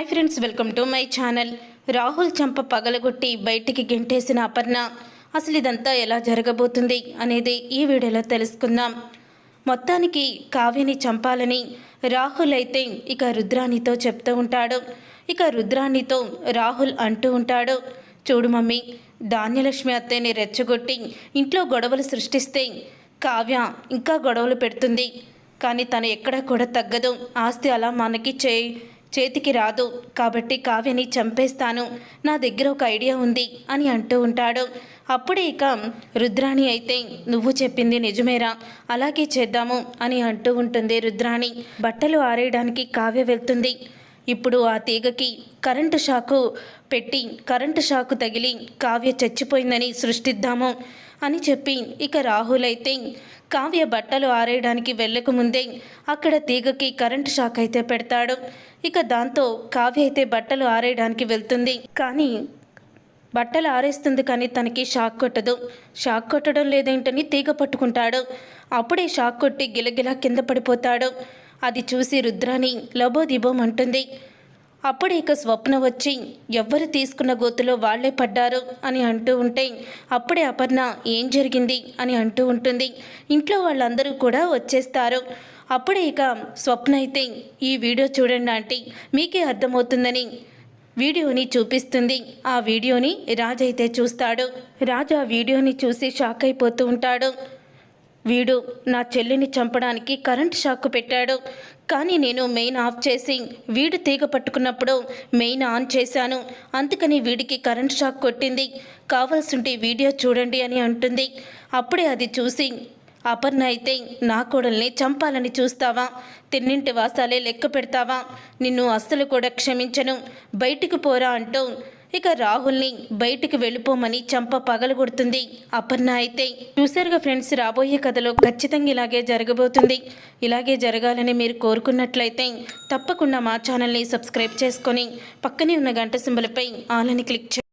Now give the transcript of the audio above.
Hi friends welcome to my channel Rahul చంప పగలగొట్టి బయటికి గెంటేసిన అపర్ణ. అసలు ఇదంతా ఎలా జరగబోతుంది అనేది ఈ వీడియోలో తెలుసుకుందాం. మొత్తానికి కావ్యని చంపాలని రాహుల్ అయితే ఇక రుద్రాణితో చెప్తూ ఉంటాడు. ఇక రుద్రాణితో రాహుల్ అంటూ ఉంటాడు. చూడు మమ్మీ ధాన్యలక్ష్మి అత్తయ్యని రెచ్చగొట్టి ఇంట్లో గొడవలు సృష్టిస్తే కావ్య ఇంకా గొడవలు పెడుతుంది. కానీ తను ఎక్కడా కూడా తగ్గదు. ఆస్తి అలా మనకి చేయి చేతికి రాదు. కాబట్టి కావ్యని చంపేస్తాను. నా దగ్గర ఒక ఐడియా ఉంది అని అంటూ ఉంటాడు. అప్పుడే ఇక రుద్రాణి అయితే నువ్వు చెప్పింది నిజమేరా. అలాగే చేద్దాము అని అంటూ ఉంటుంది రుద్రాణి. బట్టలు ఆరేయడానికి కావ్య వెళ్తుంది. ఇప్పుడు ఆ తీగకి కరెంటు షాకు పెట్టి కరెంటు షాకు తగిలి కావ్య చచ్చిపోయిందని సృష్టిద్దాము. అని చెప్పి ఇక రాహుల్ అయితే కావ్య బట్టలు ఆరేయడానికి వెళ్ళకముందే అక్కడ తీగకి కరెంటు షాక్ అయితే పెడతాడు. ఇక దాంతో కావ్య అయితే బట్టలు ఆరేయడానికి వెళ్తుంది. కానీ బట్టలు ఆరేస్తుంది కానీ తనకి షాక్ కొట్టదు. షాక్ కొట్టడం లేదేంటని తీగ పట్టుకుంటాడు. అప్పుడే షాక్ కొట్టి గిలగిలా కింద పడిపోతాడు. అది చూసి రుద్రాని లబోదిబోం అంటుంది అప్పుడే ఇక స్వప్న వచ్చి ఎవ్వరు తీసుకున్న గోతులో వాళ్ళే పడ్డారు అని అంటూ ఉంటే అప్పుడే అపర్ణ ఏం జరిగింది? అని అంటూ ఉంటుంది. ఇంట్లో వాళ్ళందరూ కూడా వచ్చేస్తారు. అప్పుడే ఇక స్వప్న అయితే ఈ వీడియో చూడండి ఆంటీ మీకే అర్థమవుతుందని వీడియోని చూపిస్తుంది. ఆ వీడియోని రాజు అయితే చూస్తాడు. రాజు ఆ వీడియోని చూసి షాక్ అయిపోతూ ఉంటాడు. వీడు నా చెల్లిని చంపడానికి కరెంట్ షాక్ పెట్టాడు. కానీ నేను మెయిన్ ఆఫ్ చేసి వీడు తీగ పట్టుకున్నప్పుడు మెయిన్ ఆన్ చేశాను. అందుకని వీడికి కరెంట్ షాక్ కొట్టింది. కావలసింటే వీడియో చూడండి అని అంటుంది. అప్పుడే అది చూసి అపర్ణ అయితే నా కోడల్ని చంపాలని చూస్తావా? తిన్నింటి వాసాలే లెక్క పెడతావా? నిన్ను అస్సలు కూడా క్షమించను. బయటికి పోరా అంటూ ఇక రాహుల్ని బయటికి వెళ్ళిపోమని చంప పగలగొడుతుంది. అపర్ణ అయితే చూసారుగా ఫ్రెండ్స్ రాబోయే కథలో ఖచ్చితంగా ఇలాగే జరగబోతుంది. ఇలాగే జరగాలని మీరు కోరుకున్నట్లయితే తప్పకుండా మా ఛానల్ని సబ్స్క్రైబ్ చేసుకొని పక్కనే ఉన్న గంట సింబలపై ఆలని క్లిక్ చేయండి.